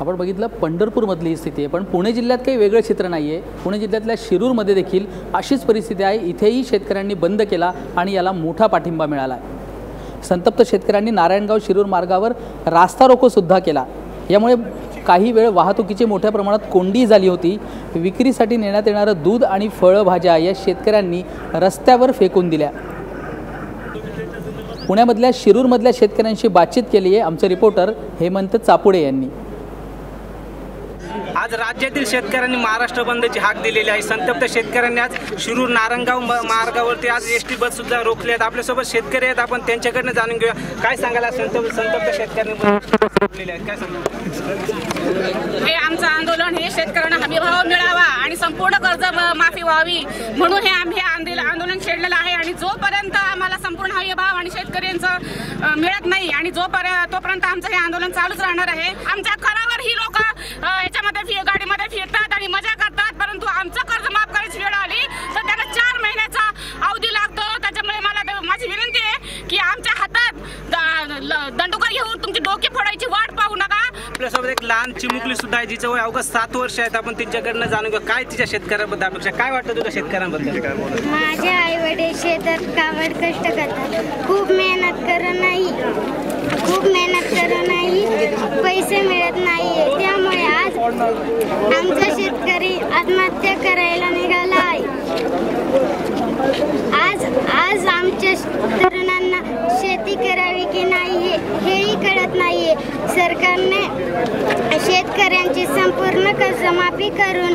आपण बघितलं पंढरपूरमधली ही स्थिती आहे. पण पुणे जिल्ह्यात काही वेगळं चित्र नाही आहे पुणे जिल्ह्यातल्या शिरूरमध्ये देखील अशीच परिस्थिती आहे. इथेही शेतकऱ्यांनी बंद केला आणि याला मोठा पाठिंबा मिळाला आहे संतप्त शेतकऱ्यांनी नारायणगाव शिरूर मार्गावर रास्ता रोकोसुद्धा केला. यामुळे काही वेळ वाहतुकीची मोठ्या प्रमाणात कोंडी झाली होती. विक्रीसाठी नेण्यात येणारं दूध आणि फळं भाज्या या शेतकऱ्यांनी रस्त्यावर फेकून दिल्या. पुण्यामधल्या शिरूरमधल्या शेतकऱ्यांशी बातचीत केली आहे आमचे रिपोर्टर हेमंत चापुडे यांनी. आज राज्यातील शेतकऱ्यांनी महाराष्ट्र बंदची हाक दिलेली आहे. संतप्त शेतकऱ्यांनी आज शिरूर नारंगाव म- मार्गावरती आज एस टी बस सुद्धा रोखली आहेत. आपल्यासोबत शेतकरी आहेत. आपण त्यांच्याकडनं जाणून घेऊया. काय सांगायला संतप्त संतप्त शेतकऱ्यांनी आहेत काय सांगा हे आमचं आंदोलन हे शेतकऱ्यांना हमीभाव मिळावा आणि संपूर्ण कर्ज माफी व्हावी म्हणून हे आम्ही आंदोलन छेडलेलं आहे. आणि जोपर्यंत आम्हाला संपूर्ण हमी भाव आणि शेतकऱ्यांचं मिळत नाही आणि जोपर्यंत तोपर्यंत आमचं हे आंदोलन चालूच राहणार आहे. आमच्या खरा याच्यामध्ये फि गाडीमध्ये फिरतात आणि मजा करतात परंतु आमचं कर्ज माफ करायची वेळ आली. तर त्यांना चार महिन्याचा अवधी लागतो. त्याच्यामुळे मला माझी विनंती आहे की आमच्या हातात द- ल- दंडुका घेऊन तुमची डोके फोडायची वाट पाहू नका. आपल्यासोबत एक लहान चिमुकली सुद्धा आहे जिचं वय अवघं सात वर्ष आहेत. आपण तिच्याकडनं जाणून घेऊ काय तिच्या शेतकऱ्याबद्दल अपेक्षा? काय वाटतं तुझ्या शेतकऱ्यांबद्दल? माझे आई वडील शेतात कावड कष्ट करतात. खूप मेहनत करून नाही खूप मेहनत करून नाही पैसे मिळत नाहीये त्यामुळे आज आमचा शेतकरी आत्महत्या करायला निघाला आहे आज आज आमच्या तरुणांना शेती करावी की नाही हे हेही कळत नाहीये. सरकारने शेतकऱ्यांची संपूर्ण कर्जमाफी करून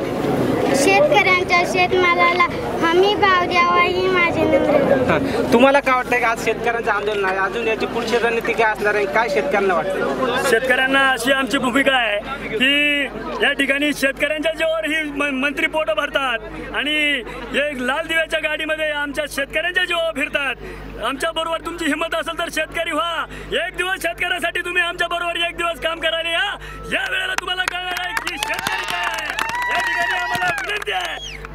शेतकऱ्यांच्या शेतमालाला हमी भाव तुम्हाला काय वाटतं की आज शेतकऱ्यांचं आंदोलन आहे? अजून याची पुढची रणनीती काय असणार आहे? काय शेतकऱ्यांना वाटतं शेतकऱ्यांना अशी आमची भूमिका आहे की या ठिकाणी शेतकऱ्यांच्या जीवावर ही मंत्री पोटं भरतात आणि एक लाल दिव्याच्या गाडीमध्ये आमच्या शेतकऱ्यांच्या जीवावर फिरतात. आमच्या बरोबर तुमची हिंमत असेल तर शेतकरी व्हा. एक दिवस शेतकऱ्यासाठी तुम्ही आमच्या बरोबर एक दिवस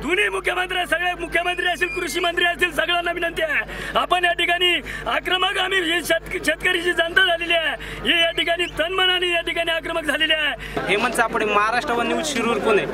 दोन्ही मुख्यमंत्री सगळे मुख्यमंत्री असतील कृषी मंत्री असतील सगळ्यांना विनंती आहे. आपण या ठिकाणी आक्रमक आम्ही ही शेतकरीची जनता झालेली आहे. ही या ठिकाणी तनमनाने या ठिकाणी आक्रमक झालेली आहे. Hemant Sapde Maharashtra one news Shirur Pune.